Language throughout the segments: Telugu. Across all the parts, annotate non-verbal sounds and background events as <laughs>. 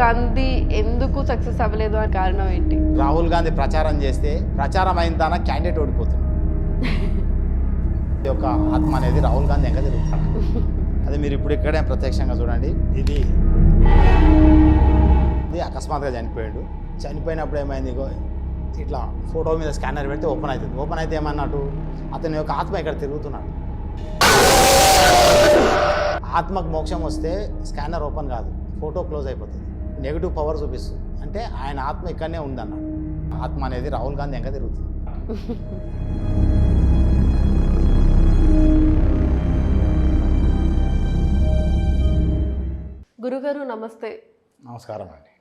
గాంధీ ఎందుకు సక్సెస్ అవ్వలేదు అని కారణం ఏంటి? రాహుల్ గాంధీ ప్రచారం చేస్తే ప్రచారం అయిన తన క్యాండిడేట్ ఓడిపోతుంది యొక్క ఆత్మ అనేది రాహుల్ గాంధీ ఎక్కడ తిరుగుతుంది అది మీరు ఇప్పుడు ఇక్కడే ప్రత్యక్షంగా చూడండి. ఇది ఇది అకస్మాత్తుగా చనిపోయాడు. చనిపోయినప్పుడు ఏమైంది ఇట్లా ఫోటో మీద స్కానర్ పెడితే ఓపెన్ అవుతుంది. ఓపెన్ అయితే ఏమన్నట్టు అతని యొక్క ఆత్మ ఇక్కడ తిరుగుతున్నాడు. ఆత్మకు మోక్షం వస్తే స్కానర్ ఓపెన్ కాదు. ఫోటో క్లోజ్ అయిపోతుంది. నెగిటివ్ పవర్ చూపిస్తుంది. అంటే ఆయన ఆత్మ ఇక్కడనే ఉందన్నాడు ఆత్మ అనేది రాహుల్ గాంధీ ఇంకా తిరుగుతుంది. గురుగారు నమస్తే. నమస్కారం అండి.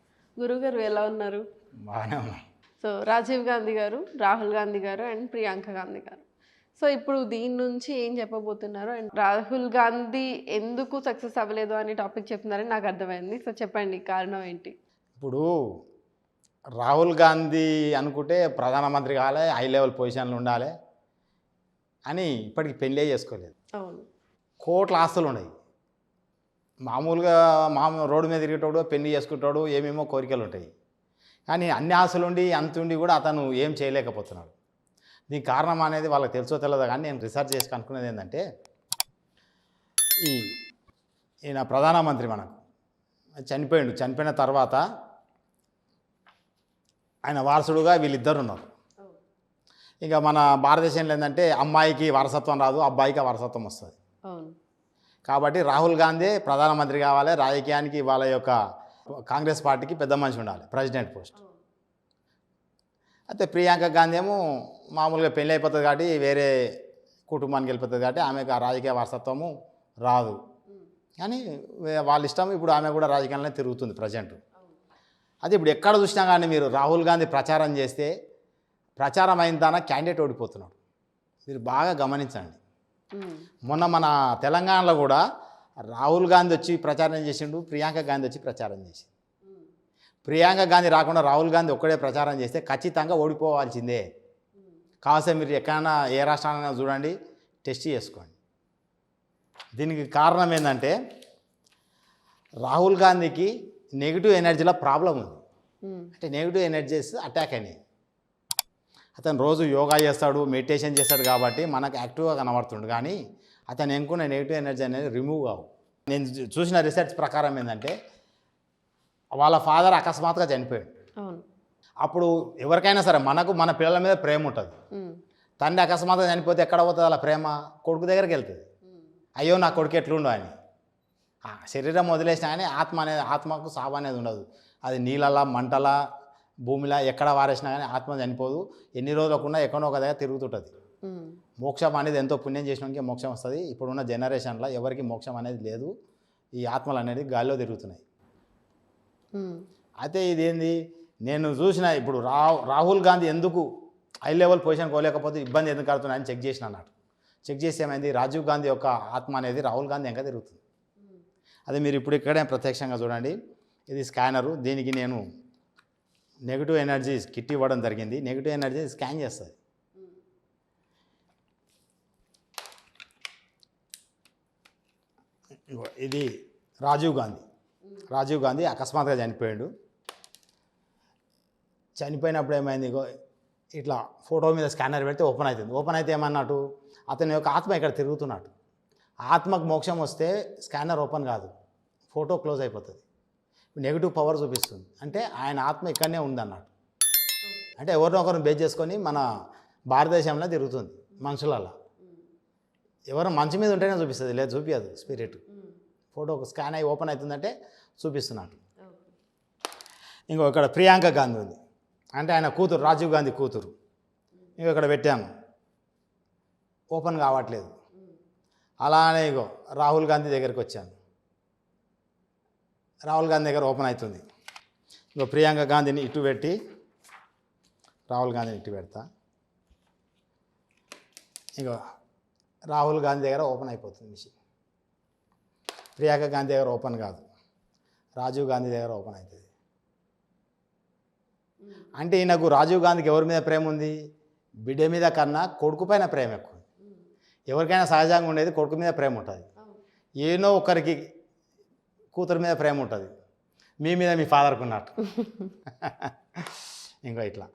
గురుగారు ఎలా ఉన్నారు? బాగానే ఉన్నాం. సో రాజీవ్ గాంధీ గారు రాహుల్ గాంధీ గారు అండ్ ప్రియాంక గాంధీ గారు. సో ఇప్పుడు దీని నుంచి ఏం చెప్పబోతున్నారు? అండ్ రాహుల్ గాంధీ ఎందుకు సక్సెస్ అవ్వలేదు అని టాపిక్ చెప్తున్నారని నాకు అర్థమైంది. సో చెప్పండి కారణం ఏంటి? ఇప్పుడు రాహుల్ గాంధీ అనుకుంటే ప్రధానమంత్రి కావాలి హై లెవెల్ పొజిషన్లు ఉండాలి అని ఇప్పటికి పెళ్ళే చేసుకోలేదు. అవును. కోట్ల ఆస్తులు ఉన్నాయి. మామూలుగా మామూలు రోడ్డు మీద తిరిగేటోడు పెళ్ళి చేసుకుంటాడు ఏమేమో కోరికలు ఉంటాయి. కానీ అన్ని ఆశలు ఉండి అంత ఉండి కూడా అతను ఏం చేయలేకపోతున్నాడు. దీనికి కారణం అనేది వాళ్ళకి తెలుసో తెలియదు కానీ నేను రీసెర్చ్ చేసి కనుక్కునేది ఏంటంటే ఈ ఈయన ప్రధానమంత్రి మనకు చనిపోయిండు. చనిపోయిన తర్వాత ఆయన వారసుడుగా వీళ్ళిద్దరు ఉన్నారు. ఇక మన భారతదేశంలో ఏంటంటే అమ్మాయికి వారసత్వం రాదు అబ్బాయికి వారసత్వం వస్తుంది. కాబట్టి రాహుల్ గాంధీ ప్రధానమంత్రి కావాలి రాజకీయానికి వాళ్ళ యొక్క కాంగ్రెస్ పార్టీకి పెద్ద మనిషి ఉండాలి ప్రెసిడెంట్ పోస్ట్. అయితే ప్రియాంక గాంధీ ఏమో మామూలుగా పెళ్ళి అయిపోతుంది కాబట్టి వేరే కుటుంబానికి వెళ్ళిపోతుంది కాబట్టి ఆమెకు ఆ రాజకీయ వారసత్వము రాదు. కానీ వాళ్ళ ఇష్టం ఇప్పుడు ఆమె కూడా రాజకీయాలనే తిరుగుతుంది ప్రజెంట్. అది ఇప్పుడు ఎక్కడ చూసినా కానీ మీరు రాహుల్ గాంధీ ప్రచారం చేస్తే ప్రచారం అయిన దాన క్యాండిడేట్ ఓడిపోతున్నాడు. మీరు బాగా గమనించండి. మొన్న మన తెలంగాణలో కూడా రాహుల్ గాంధీ వచ్చి ప్రచారం చేసిండు ప్రియాంక గాంధీ వచ్చి ప్రచారం చేసిండు. ప్రియాంక గాంధీ రాకుండా రాహుల్ గాంధీ ఒక్కడే ప్రచారం చేస్తే ఖచ్చితంగా ఓడిపోవాల్సిందే. కావలసిన మీరు ఎక్కడైనా ఏ రాష్ట్రాలైనా చూడండి టెస్ట్ చేసుకోండి. దీనికి కారణం ఏంటంటే రాహుల్ గాంధీకి నెగిటివ్ ఎనర్జీలో ప్రాబ్లం ఉంది. అంటే నెగిటివ్ ఎనర్జీస్ అటాక్ అయినాయి. అతను రోజు యోగా చేస్తాడు మెడిటేషన్ చేస్తాడు కాబట్టి మనకు యాక్టివ్గా కనబడుతుండు. కానీ అతను ఎన్నుకున్న నెగిటివ్ ఎనర్జీ అనేది రిమూవ్ కావు. నేను చూసిన రీసెర్చ్ ప్రకారం ఏంటంటే వాళ్ళ ఫాదర్ అకస్మాత్తుగా చనిపోయాడు. అప్పుడు ఎవరికైనా సరే మనకు మన పిల్లల మీద ప్రేమ ఉంటుంది. తండ్రి అకస్మాత్తుగా చనిపోతే ఎక్కడ పోతుంది అలా ప్రేమ? కొడుకు దగ్గరికి వెళ్తుంది. అయ్యో నా కొడుకు ఎట్లుండో అని. శరీరం వదిలేసినా కానీ ఆత్మ అనేది ఆత్మకు సావు అనేది ఉండదు. అది నీళ్ళలా మంటలా భూమిలా ఎక్కడ వారేసినా కానీ ఆత్మ చనిపోదు. ఎన్ని రోజులకున్నా ఎక్కడో ఒక దగ్గర తిరుగుతుంటుంది. మోక్షం అనేది ఎంతో పుణ్యం చేసినాకే మోక్షం వస్తుంది. ఇప్పుడున్న జనరేషన్లో ఎవరికి మోక్షం అనేది లేదు. ఈ ఆత్మలు అనేది గాలిలో తిరుగుతున్నాయి. అయితే ఇదేంది? నేను చూసిన ఇప్పుడు రా రాహుల్ గాంధీ ఎందుకు హై లెవెల్ పొజిషన్ కోలేకపోతే ఇబ్బంది ఎందుకు కడుతున్నాయని చెక్ చేసిన అన్నట్టు చెక్ చేసి ఏమైంది? రాజీవ్ గాంధీ యొక్క ఆత్మ అనేది రాహుల్ గాంధీ ఇంకా తిరుగుతుంది. అది మీరు ఇప్పుడు ఇక్కడే ప్రత్యక్షంగా చూడండి. ఇది స్కానరు. దీనికి నేను నెగిటివ్ ఎనర్జీ కిట్ ఇవ్వడం జరిగింది. నెగిటివ్ ఎనర్జీ స్కాన్ చేస్తుంది. ఇది రాజీవ్ గాంధీ. రాజీవ్ గాంధీ అకస్మాత్తుగా చనిపోయాడు. చనిపోయినప్పుడు ఏమైంది? ఇట్లా ఫోటో మీద స్కానర్ పెడితే ఓపెన్ అవుతుంది. ఓపెన్ అయితే ఏమన్నట్టు అతని యొక్క ఆత్మ ఇక్కడ తిరుగుతున్నట్టు ఆత్మకు మోక్షం వస్తే స్కానర్ ఓపెన్ కాదు. ఫోటో క్లోజ్ అయిపోతుంది. నెగిటివ్ పవర్ చూపిస్తుంది. అంటే ఆయన ఆత్మ ఇక్కడనే ఉందన్నట్టు అంటే ఎవరినో ఒకరిని బేస్ చేసుకొని మన భారతదేశంలో తిరుగుతుంది మనుషులలో. ఎవరు మంచి మీద ఉంటేనే చూపిస్తుంది. లేదు చూపించదు స్పిరిట్. ఫోటో స్కాన్ అయ్యి ఓపెన్ అవుతుందంటే చూపిస్తున్నాడు. ఇంకో ఇక్కడ ప్రియాంక గాంధీ ఉంది. అంటే ఆయన కూతురు రాజీవ్ గాంధీ కూతురు. ఇంకో ఇక్కడ పెట్టాను ఓపెన్ కావట్లేదు. అలానే ఇగో రాహుల్ గాంధీ దగ్గరికి వచ్చాను. రాహుల్ గాంధీ దగ్గర ఓపెన్ అవుతుంది. ఇంకో ప్రియాంక గాంధీని ఇటు పెట్టి రాహుల్ గాంధీని ఇటు పెడతా. ఇంకో రాహుల్ గాంధీ దగ్గర ఓపెన్ అయిపోతుంది మిషన్. ప్రియాంక గాంధీ దగ్గర ఓపెన్ కాదు. రాజీవ్ గాంధీ దగ్గర ఓపెన్ అవుతుంది. అంటే ఈయనకు రాజీవ్ గాంధీకి ఎవరి మీద ప్రేమ ఉంది? బిడ్డ మీద కన్నా కొడుకు పైన ప్రేమ ఎక్కువ ఎవరికైనా సహజంగా ఉండేది కొడుకు మీద ప్రేమ ఉంటుంది. ఏనో ఒకరికి కూతురు మీద ప్రేమ ఉంటుంది. మీ మీద మీ ఫాదర్కి ఉన్నట్టు. <laughs> ఇంకా ఇట్లా.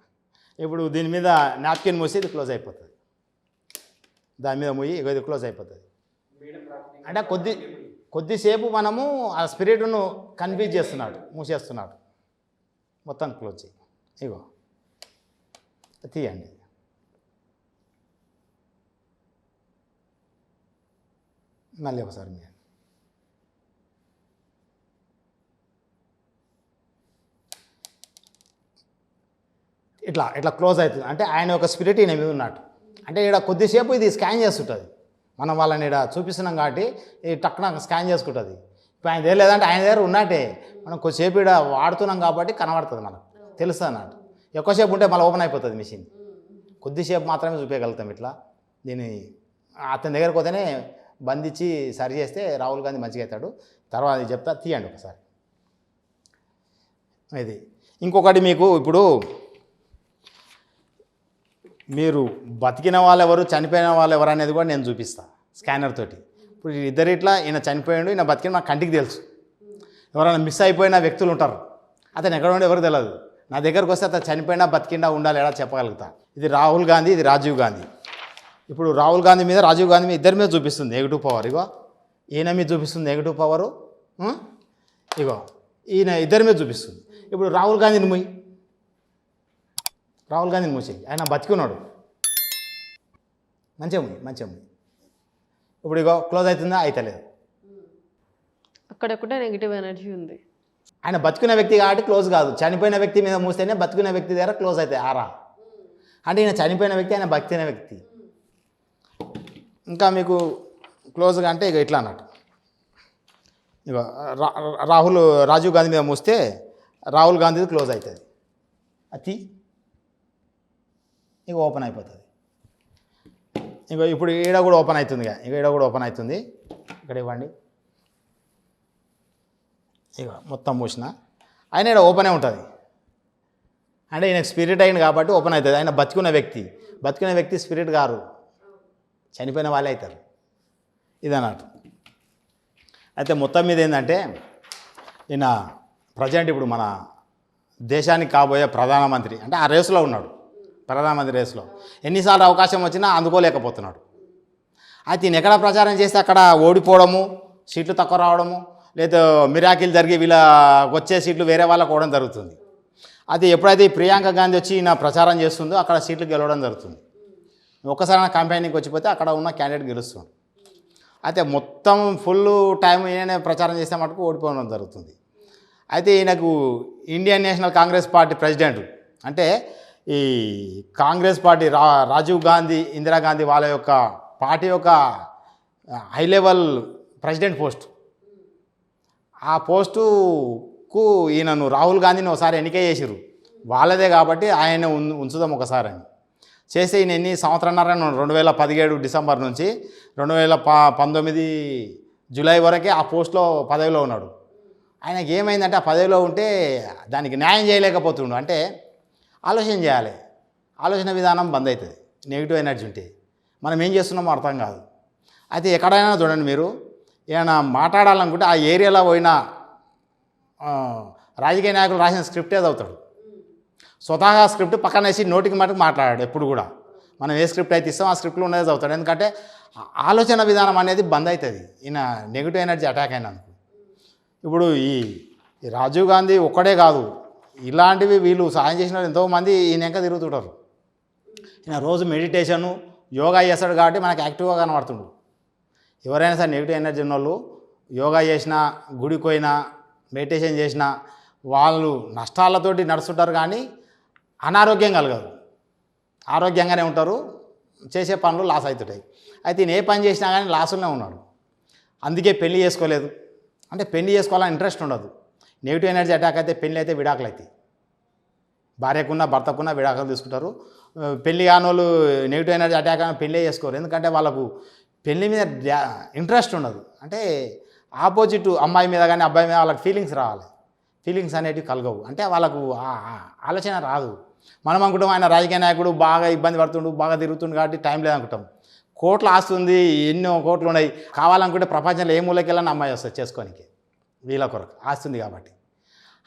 ఇప్పుడు దీని మీద నాప్కిన్ మూసి ఇది క్లోజ్ అయిపోతుంది. దాని మీద మూయి ఇది క్లోజ్ అయిపోతుంది. అంటే కొద్ది కొద్దిసేపు మనము ఆ స్పిరిట్ను కన్ఫ్యూజ్ చేస్తున్నాడు మూసేస్తున్నాడు. మొత్తం క్లోజ్ చేయి. ఇగో. తీయండి. మళ్ళీ ఒకసారి మీరు. ఇట్లా ఇట్లా క్లోజ్ అవుతుంది. అంటే ఆయన ఒక స్పిరిట్ ఈయన మీద ఉన్నట్టు అంటే ఇక్కడ కొద్దిసేపు ఇది స్కాన్ చేస్తుంటుంది. మనం వాళ్ళని ఇక్కడ చూపిస్తున్నాం కాబట్టి ఈ టక్కున స్కాన్ చేసుకుంటుంది. ఇప్పుడు ఆయన దగ్గర లేదంటే ఆయన దగ్గర ఉన్నట్టే. మనం కొద్దిసేపు ఇక్కడ వాడుతున్నాం కాబట్టి కనబడుతుంది మనకు. తెలుస్తుంది అన్నట్టు. ఎక్కువసేపు ఉంటే మళ్ళీ ఓపెన్ అయిపోతుంది మిషన్. కొద్దిసేపు మాత్రమే చూపించగలుగుతాం ఇట్లా. దీన్ని అతని దగ్గరకు పోతేనే బంధించి సరి చేస్తే రాహుల్ గాంధీ మంచిగా అవుతాడు. తర్వాత చెప్తా తీయండి ఒకసారి. ఇది. ఇంకొకటి మీకు ఇప్పుడు మీరు బతికిన వాళ్ళు ఎవరు చనిపోయిన వాళ్ళు ఎవరు అనేది కూడా నేను చూపిస్తాను స్కానర్ తోటి. ఇప్పుడు ఇద్దరు ఇట్లా ఈయన చనిపోయాడు ఈయన బతికిన నాకు కంటికి తెలుసు. ఎవరైనా మిస్ అయిపోయిన వ్యక్తులు ఉంటారు. అతను ఎక్కడ ఉండి ఎవరు తెలియదు నా దగ్గరకు వస్తే అతను చనిపోయినా బతికిండా ఉండాలి ఎలా చెప్పగలుగుతా? ఇది రాహుల్ గాంధీ ఇది రాజీవ్ గాంధీ. ఇప్పుడు రాహుల్ గాంధీ మీద రాజీవ్ గాంధీ మీద ఇద్దరి మీద చూపిస్తుంది నెగిటివ్ పవర్ ఇగో ఈయన మీద చూపిస్తుంది నెగిటివ్ పవరు ఇగో ఈయన ఇద్దరి మీద చూపిస్తుంది. ఇప్పుడు రాహుల్ గాంధీని ముయ్యి రాహుల్ గాంధీని మూసేయి. ఆయన బతికున్నాడు. మంచిగా ముయ్యి మంచిగా ముయ్యి ఇప్పుడు ఇగో క్లోజ్ అవుతుందా అయితలేదు. అక్కడొక్కటే నెగిటివ్ ఎనర్జీ ఉంది. ఆయన బతుకున్న వ్యక్తి కాబట్టి క్లోజ్ కాదు. చనిపోయిన వ్యక్తి మీద మూస్తేనే బతుకున్న వ్యక్తి దగ్గర క్లోజ్ అవుతాయి. ఆరా. అంటే ఈయన చనిపోయిన వ్యక్తి ఆయన బతికిన వ్యక్తి. ఇంకా మీకు క్లోజ్గా అంటే ఇక ఇట్లా అన్నట్టు. ఇక రా- రాహుల్ రాజీవ్ గాంధీ మీద మూస్తే రాహుల్ గాంధీది క్లోజ్ అవుతుంది. అది ఇక ఓపెన్ అయిపోతుంది. ఇక ఇప్పుడు ఈడ కూడా ఓపెన్ అవుతుంది ఇక ఈడ కూడా ఓపెన్ అవుతుంది. ఇక్కడ ఇవ్వండి. ఇక మొత్తం మూసిన. ఆయన ఇక్కడ ఓపెనే ఉంటుంది. అంటే ఈయన స్పిరిట్ అయింది కాబట్టి ఓపెన్ అవుతుంది. ఆయన బతుకున్న వ్యక్తి. బతుకున్న వ్యక్తి స్పిరిట్ గారు చనిపోయిన వాళ్ళే అవుతారు. ఇదన్నట్టు. అయితే మొత్తం మీద ఏంటంటే ఈయన ప్రజెంట్ ఇప్పుడు మన దేశానికి కాబోయే ప్రధానమంత్రి. అంటే ఆ రేసులో ఉన్నాడు. ప్రధానమంత్రి రేసులో. ఎన్నిసార్లు అవకాశం వచ్చినా అందుకోలేకపోతున్నాడు. అయితే ఈయన ఎక్కడ ప్రచారం చేస్తే అక్కడ ఓడిపోవడము సీట్లు తక్కువ రావడము లేదా మిరాకిల్ జరిగి వీళ్ళ వచ్చే సీట్లు వేరే వాళ్ళకు పోవడం జరుగుతుంది. అది ఎప్పుడైతే ప్రియాంక గాంధీ వచ్చి ఈయన ప్రచారం చేస్తుందో అక్కడ సీట్లు గెలవడం జరుగుతుంది. ఒక్కసారి కంపెనీకి వచ్చిపోతే అక్కడ ఉన్న క్యాండిడేట్ గెలుస్తుంది అయితే మొత్తం ఫుల్ టైం ఈయననే ప్రచారం చేస్తే మటుకు ఓడిపోవడం జరుగుతుంది. అయితే ఈయనకు Indian National Congress party president అంటే ఈ కాంగ్రెస్ పార్టీ రా రాజీవ్ గాంధీ ఇందిరాగాంధీ వాళ్ళ యొక్క పార్టీ యొక్క హై లెవెల్ ప్రెసిడెంట్ పోస్ట్ ఆ పోస్టుకు ఈయనను రాహుల్ గాంధీని ఒకసారి ఎన్నిక చేసిరు వాళ్ళదే కాబట్టి ఆయన ఉం- ఉంచుదాం ఒకసారి అని. చేస్తే ఈయన ఎన్ని సంవత్సరంన్నర? రెండు వేల పదిహేడు డిసెంబర్ నుంచి రెండు వేల ప పంతొమ్మిది జూలై వరకే ఆ పోస్ట్లో పదవిలో ఉన్నాడు. ఆయనకి ఏమైందంటే ఆ పదవిలో ఉంటే దానికి న్యాయం చేయలేకపోతుండు. అంటే ఆలోచన చేయాలి. ఆలోచన విధానం బంద్ అవుతుంది. నెగిటివ్ ఎనర్జీ ఉంటే మనం ఏం చేస్తున్నామో అర్థం కాదు. అయితే ఎక్కడైనా చూడండి మీరు ఏమైనా మాట్లాడాలనుకుంటే ఆ ఏరియాలో పోయిన రాజకీయ నాయకులు రాసిన స్క్రిప్టే చదువుతాడు. స్వతహాగా స్క్రిప్ట్ పక్కన వేసి నోటికి మటుకు మాట్లాడాడు ఎప్పుడు కూడా. మనం ఏ స్క్రిప్ట్ అయితే ఇస్తాం ఆ స్క్రిప్ట్లో ఉన్నదే చదువుతాడు. ఎందుకంటే ఆలోచన విధానం అనేది బంద్ అవుతుంది. ఈయన నెగిటివ్ ఎనర్జీ అటాక్ అయినందుకు. ఇప్పుడు ఈ రాజీవ్ గాంధీ ఒక్కడే కాదు ఇలాంటివి వీళ్ళు సాయం చేసిన వాళ్ళు ఎంతోమంది ఈయన తిరుగుతుంటారు. ఈయన రోజు మెడిటేషను యోగా చేస్తాడు కాబట్టి మనకు యాక్టివ్గా కనబడుతుండు. ఎవరైనా సరే నెగిటివ్ ఎనర్జీ ఉన్న వాళ్ళు యోగా చేసినా గుడికి పోయినా మెడిటేషన్ చేసినా వాళ్ళు నష్టాలతోటి నడుస్తుంటారు కానీ అనారోగ్యం కలగదు ఆరోగ్యంగానే ఉంటారు చేసే పనులు లాస్ అవుతుంటాయి. అయితే నేను ఏ పని చేసినా కానీ లాసులోనే ఉన్నాడు. అందుకే పెళ్ళి చేసుకోలేదు. అంటే పెళ్ళి చేసుకోవాలని ఇంట్రెస్ట్ ఉండదు. నెగిటివ్ ఎనర్జీ అటాక్ అయితే పెళ్ళి అయితే విడాకులు అవుతాయి. భార్యకున్న భర్తకున్న విడాకులు తీసుకుంటారు. పెళ్ళి పెళ్ళి కాని వాళ్ళు నెగిటివ్ ఎనర్జీ అటాక్ అయినా పెళ్ళే చేసుకోరు. ఎందుకంటే వాళ్ళకు పెళ్ళి మీద ఇంట్రెస్ట్ ఉండదు. అంటే ఆపోజిట్ అమ్మాయి మీద కానీ అబ్బాయి మీద వాళ్ళకి ఫీలింగ్స్ రావాలి. ఫీలింగ్స్ అనేటివి కలగవు. అంటే వాళ్ళకు ఆలోచన రాదు. మనం అనుకుంటాం ఆయన రాజకీయ నాయకుడు బాగా ఇబ్బంది పడుతుండు బాగా తిరుగుతుండు కాబట్టి టైం లేదనుకుంటాం. కోట్లు ఆస్తుంది ఎన్నో కోట్లు ఉన్నాయి. కావాలనుకుంటే ప్రపంచంలో ఏ మూలకెళ్ళని అమ్మాయి వస్తుంది చేసుకోనికి. వీళ్ళ కొరకు ఆస్తుంది కాబట్టి.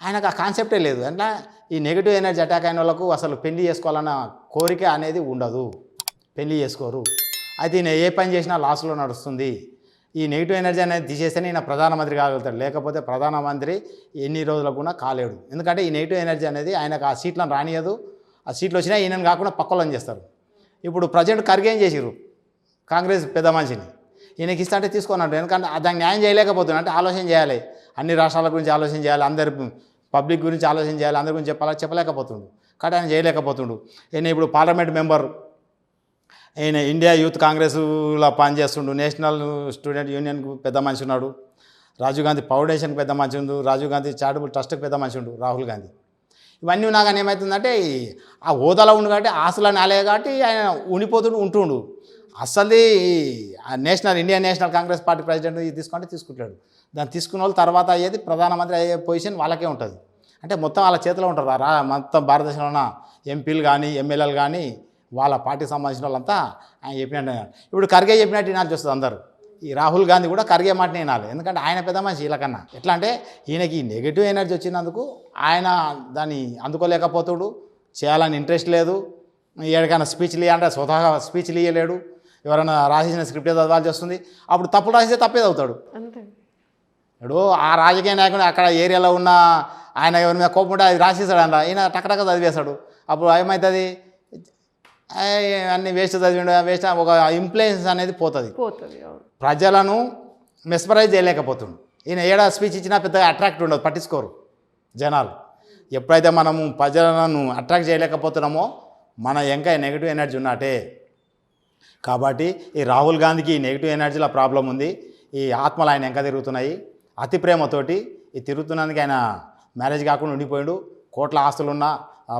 ఆయనకు ఆ కాన్సెప్టే లేదు. అంటే ఈ నెగిటివ్ ఎనర్జీ అటాక్ అయిన వాళ్ళకు అసలు పెళ్ళి చేసుకోవాలన్న కోరిక అనేది ఉండదు. పెళ్ళి చేసుకోరు. అయితే ఈయన ఏ పని చేసినా లాస్లో నడుస్తుంది. ఈ నెగిటివ్ ఎనర్జీ అనేది తీసేస్తేనే ఈయన ప్రధానమంత్రి కాగలుగుతాడు. లేకపోతే ప్రధానమంత్రి ఎన్ని రోజులకు కూడా కాలేడు. ఎందుకంటే ఈ నెగిటివ్ ఎనర్జీ అనేది ఆయనకు ఆ సీట్లను రానియదు. ఆ సీట్లు వచ్చినా ఈయనను కాకుండా పక్కలను చేస్తారు. ఇప్పుడు ప్రజెంట్ ఖర్గే ఏం చేసిర్రు? కాంగ్రెస్ పెద్ద మనిషిని. ఈయనకి ఇస్తా అంటే తీసుకున్నాడు ఎందుకంటే దాన్ని దానికి న్యాయం చేయలేకపోతున్నాడు అంటే ఆలోచన చేయాలి. అన్ని రాష్ట్రాల గురించి ఆలోచన చేయాలి. అందరి పబ్లిక్ గురించి ఆలోచన చేయాలి అందరి గురించి చెప్పాలా? చెప్పలేకపోతుండు. కాబట్టి ఆయన చేయలేకపోతుండు. ఈయన ఇప్పుడు పార్లమెంట్ మెంబర్. ఈయన ఇండియా యూత్ కాంగ్రెస్లో పనిచేస్తుండు. నేషనల్ స్టూడెంట్ యూనియన్కు పెద్ద మనిషి ఉన్నాడు. రాజీవ్ గాంధీ ఫౌండేషన్కి పెద్ద మనిషి ఉండు. రాజీవ్ గాంధీ చారిటబుల్ ట్రస్ట్కి పెద్ద మనిషి ఉండు. రాహుల్ గాంధీ. ఇవన్నీ ఉన్నా కానీ ఏమవుతుందంటే ఆ హోదాలో ఉండు కాబట్టి ఆస్తులు నాలే కాబట్టి ఆయన ఉండిపోతుండు ఉంటుండు. అసలు ఆ National Indian National Congress party president ఇది తీసుకుంటే తీసుకుంటాడు. దాన్ని తీసుకున్న వాళ్ళు తర్వాత అయ్యేది ప్రధానమంత్రి అయ్యే పొజిషన్ వాళ్ళకే ఉంటుంది. అంటే మొత్తం వాళ్ళ చేతిలో ఉంటారు. రా మొత్తం భారతదేశంలో ఉన్న ఎంపీలు కానీ ఎమ్మెల్యేలు కానీ వాళ్ళ పార్టీకి సంబంధించిన వాళ్ళంతా ఆయన చెప్పినట్టు ఇప్పుడు ఖర్గే చెప్పినట్టు వినాల్సి వస్తుంది అందరూ. ఈ రాహుల్ గాంధీ కూడా ఖర్గే మాట వినాలి. ఎందుకంటే ఆయన పెద్ద మనిషి వీళ్ళకన్నా ఎట్లా అంటే ఈయనకి నెగిటివ్ ఎనర్జీ వచ్చినందుకు ఆయన దాన్ని అందుకోలేకపోతుడు. చేయాలని ఇంట్రెస్ట్ లేదు. ఎక్కడికైనా స్పీచ్లు ఇవ్వాలంటే స్వతహాగా స్పీచ్లు ఇవ్వలేడు ఎవరైనా రాసేసిన స్క్రిప్ట్ చదవాల్సి వస్తుంది. అప్పుడు తప్పులు రాసితే తప్పేది అవుతాడు అంతే. ఇప్పుడు ఆ రాజకీయ నాయకుడు అక్కడ ఏరియాలో ఉన్న ఆయన ఎవరి మీద కోపం ఉంటే అది రాసేసాడు అన్న ఈయన టక్కటక్క చదివేశాడు. అప్పుడు ఏమవుతుంది అన్ని వేస్ట్ చదివిండు. వేస్ట్ ఒక ఇంప్లూయెన్స్ అనేది పోతుంది. ప్రజలను మెస్మరైజ్ చేయలేకపోతుండు. ఈయన ఏడా స్పీచ్ ఇచ్చినా పెద్దగా అట్రాక్ట్ ఉండదు పట్టించుకోరు జనాలు. ఎప్పుడైతే మనము ప్రజలను అట్రాక్ట్ చేయలేకపోతున్నామో మన ఇంకా నెగిటివ్ ఎనర్జీ ఉన్నట్టే కాబట్టి ఈ రాహుల్ గాంధీకి నెగిటివ్ ఎనర్జీలో ప్రాబ్లం ఉంది. ఈ ఆత్మలు ఆయన వెంక తిరుగుతున్నాయి. అతి ప్రేమతోటి ఈ తిరుగుతున్నందుకు ఆయన మ్యారేజ్ కాకుండా ఉండిపోయాడు. కోట్ల ఆస్తులున్న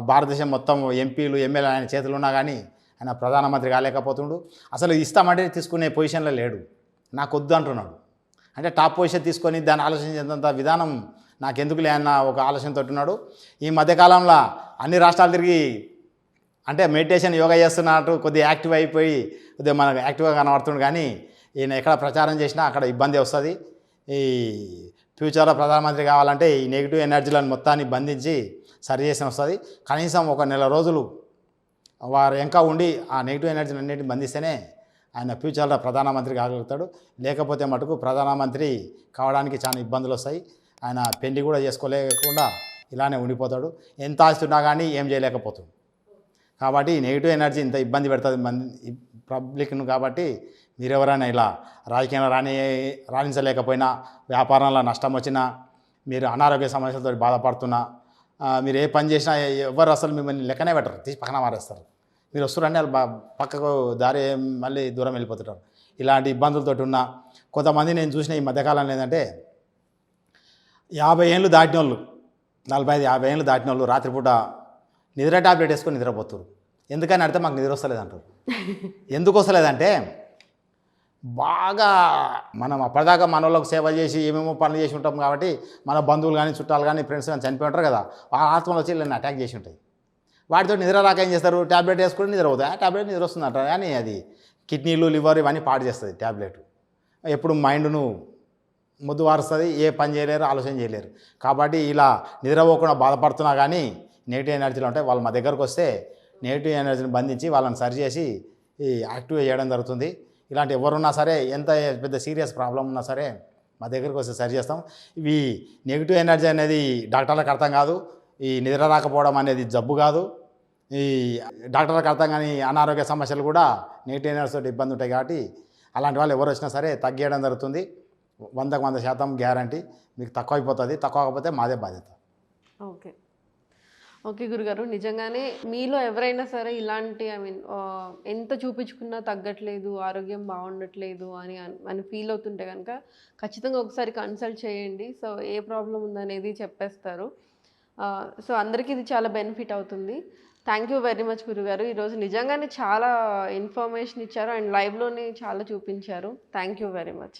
భారతదేశం మొత్తం ఎంపీలు ఎమ్మెల్యే ఆయన చేతులు ఉన్నా కానీ ఆయన ప్రధానమంత్రి కాలేకపోతుండు. అసలు ఇస్తామంటే తీసుకునే పొజిషన్లో లేడు. నాకు వద్దు అంటున్నాడు. అంటే టాప్ పొజిషన్ తీసుకొని దాన్ని ఆలోచించేంత విధానం నాకెందుకులే అన్న ఒక ఆలోచనతో ఉన్నాడు. ఈ మధ్యకాలంలో అన్ని రాష్ట్రాలు తిరిగి అంటే మెడిటేషన్ యోగా చేస్తున్నట్టు కొద్దిగా యాక్టివ్ అయిపోయి కొద్దిగా మనకు యాక్టివ్గా కనబడుతుంది కానీ ఈయన ఎక్కడ ప్రచారం చేసినా అక్కడ ఇబ్బంది వస్తుంది. ఈ ఫ్యూచర్లో ప్రధానమంత్రి కావాలంటే ఈ నెగిటివ్ ఎనర్జీలను మొత్తాన్ని బంధించి సరి చేసిన వస్తుంది. కనీసం ఒక నెల రోజులు వారు ఇంకా ఉండి ఆ నెగిటివ్ ఎనర్జీని అన్నింటిని బంధిస్తేనే ఆయన ఫ్యూచర్లో ప్రధానమంత్రి కాగలుగుతాడు. లేకపోతే మటుకు ప్రధానమంత్రి కావడానికి చాలా ఇబ్బందులు వస్తాయి. ఆయన పెళ్ళి కూడా చేసుకోలేకుండా ఇలానే ఉండిపోతాడు. ఎంత ఆస్తున్నా కానీ ఏం చేయలేకపోతుంది కాబట్టి నెగిటివ్ ఎనర్జీ ఇంత ఇబ్బంది పెడుతుంది మంది పబ్లిక్ను కాబట్టి మీరెవరైనా ఇలా రాజకీయంలో రాణి రాణించలేకపోయినా వ్యాపారంలో నష్టం వచ్చినా మీరు అనారోగ్య సమస్యలతో బాధపడుతున్నా మీరు ఏ పని చేసినా ఎవరు అసలు మిమ్మల్ని లెక్కనే పెట్టరు. తీసి పక్కన మారేస్తారు. మీరు వస్తున్నారంటే వాళ్ళు పక్కకు దారి మళ్ళీ దూరం వెళ్ళిపోతుంటారు. ఇలాంటి ఇబ్బందులతో ఉన్న కొంతమంది నేను చూసిన ఈ మధ్యకాలంలో ఏంటంటే యాభై ఏళ్ళు దాటిన వాళ్ళు నలభై ఐదు యాభై ఏళ్ళు దాటిన వాళ్ళు రాత్రిపూట నిద్ర టాబ్లెట్ వేసుకొని నిద్రపోతారు ఎందుకని అడిగితే మాకు నిద్ర వస్తలేదు అంటారు <laughs> ఎందుకు వస్తలేదంటే బాగా మనం అప్పటిదాకా మన సేవ చేసి ఏమేమో పనులు చేసి ఉంటాం కాబట్టి మన బంధువులు కానీ చుట్టాలు కానీ ఫ్రెండ్స్ కానీ చనిపోయి ఉంటారు కదా. ఆ ఆత్మలు వచ్చి వీళ్ళని అటాక్ చేసి ఉంటాయి. వాటితో నిద్ర రాక ఏం చేస్తారు? ట్యాబ్లెట్ వేసుకుని నిద్ర అవుతాయి ఆ ట్యాబ్లెట్ నిద్ర వస్తుందంట. కానీ అది కిడ్నీలు లివర్ ఇవన్నీ పాడు చేస్తుంది ట్యాబ్లెట్ ఎప్పుడు మైండ్ను ముద్దు వారుస్తుంది ఏ పని చేయలేరు ఆలోచన చేయలేరు. కాబట్టి ఇలా నిద్రపోకుండా బాధపడుతున్నా కానీ నెగిటివ్ ఎనర్జీలు ఉంటాయి. వాళ్ళు మా దగ్గరకు వస్తే నెగిటివ్ ఎనర్జీని బంధించి వాళ్ళని సరి చేసి ఈ యాక్టివ్ చేయడం జరుగుతుంది. ఇలాంటి ఎవరున్నా సరే ఎంత పెద్ద సీరియస్ ప్రాబ్లం ఉన్నా సరే మా దగ్గరికి వస్తే సరి చేస్తాం. ఇవి నెగిటివ్ ఎనర్జీ అనేది డాక్టర్లకు అర్థం కాదు. ఈ నిద్ర రాకపోవడం అనేది జబ్బు కాదు. ఈ డాక్టర్లకు అర్థం కానీ అనారోగ్య సమస్యలు కూడా నెగిటివ్ ఎనర్జీ తోటి ఇబ్బంది ఉంటాయి కాబట్టి అలాంటి వాళ్ళు ఎవరు వచ్చినా సరే తగ్గేయడం జరుగుతుంది. వందకు వంద శాతం గ్యారంటీ. మీకు తక్కువ అయిపోతుంది. తక్కువ కాకపోతే మాదే బాధ్యత. ఓకే. ఓకే గురుగారు నిజంగానే మీలో ఎవరైనా సరే ఇలాంటి ఐ మీన్ ఎంత చూపించుకున్నా తగ్గట్లేదు ఆరోగ్యం బాగుండట్లేదు అని అని ఫీల్ అవుతుంటే కనుక ఖచ్చితంగా ఒకసారి కన్సల్ట్ చేయండి. సో ఏ ప్రాబ్లం ఉందనేది చెప్పేస్తారు. సో అందరికీ ఇది చాలా బెనిఫిట్ అవుతుంది. థ్యాంక్ యూ వెరీ మచ్ గురుగారు. ఈరోజు నిజంగానే చాలా ఇన్ఫర్మేషన్ ఇచ్చారు అండ్ లైవ్లోనే చాలా చూపించారు. Thank you very much.